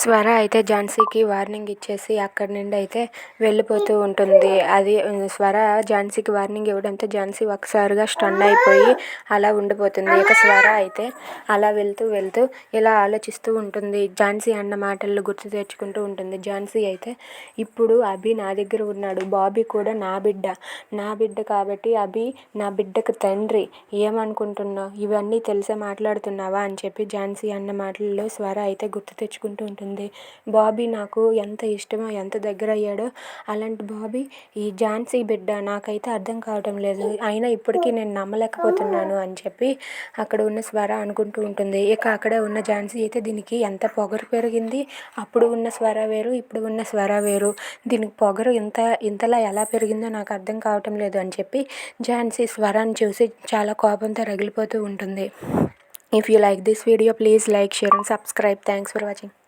స్వర అయితే ఝాన్సీకి వార్నింగ్ ఇచ్చేసి అక్కడి నుండి అయితే వెళ్ళిపోతూ ఉంటుంది. అది స్వర ఝాన్సీకి వార్నింగ్ ఇవ్వడంతో ఝాన్సీ ఒకసారిగా స్టన్ అయిపోయి అలా ఉండిపోతుంది. ఇక స్వర అయితే అలా వెళ్తూ వెళ్తూ ఇలా ఆలోచిస్తూ ఉంటుంది. ఝాన్సీ అన్న మాటలు గుర్తు తెచ్చుకుంటూ ఉంటుంది. ఝాన్సీ అయితే ఇప్పుడు అభి నా దగ్గర ఉన్నాడు. బాబీ కూడా నా బిడ్డ. నా బిడ్డ కాబట్టి అభి నా బిడ్డకు తండ్రి. ఏమనుకుంటున్నావు? ఇవన్నీ తెలిసే మాట్లాడుతున్నావా? అని చెప్పి ఝాన్సీ అన్న మాటల్లో స్వర అయితే గుర్తు తెచ్చుకుంటూ ఉంటుంది. బాబీ నాకు ఎంత ఇష్టమో ఎంత దగ్గర అయ్యాడో అలాంటి బాబీ ఈ ఝాన్సీ బిడ్డ నాకైతే అర్థం కావటం లేదు. అయినా ఇప్పటికీ నేను నమ్మలేకపోతున్నాను అని చెప్పి అక్కడ ఉన్న స్వర అనుకుంటూ ఉంటుంది. ఇక అక్కడే ఉన్న ఝాన్సీ అయితే దీనికి ఎంత పొగరు పెరిగింది? అప్పుడు ఉన్న స్వర వేరు ఇప్పుడు ఉన్న స్వర వేరు. దీనికి పొగరు ఇంత ఇంతలా ఎలా పెరిగిందో నాకు అర్థం కావటం లేదు అని చెప్పి ఝాన్సీ స్వరాన్ని చూసి చాలా కోపంతో రగిలిపోతూ ఉంటుంది. If you like this video please like share and subscribe thanks for watching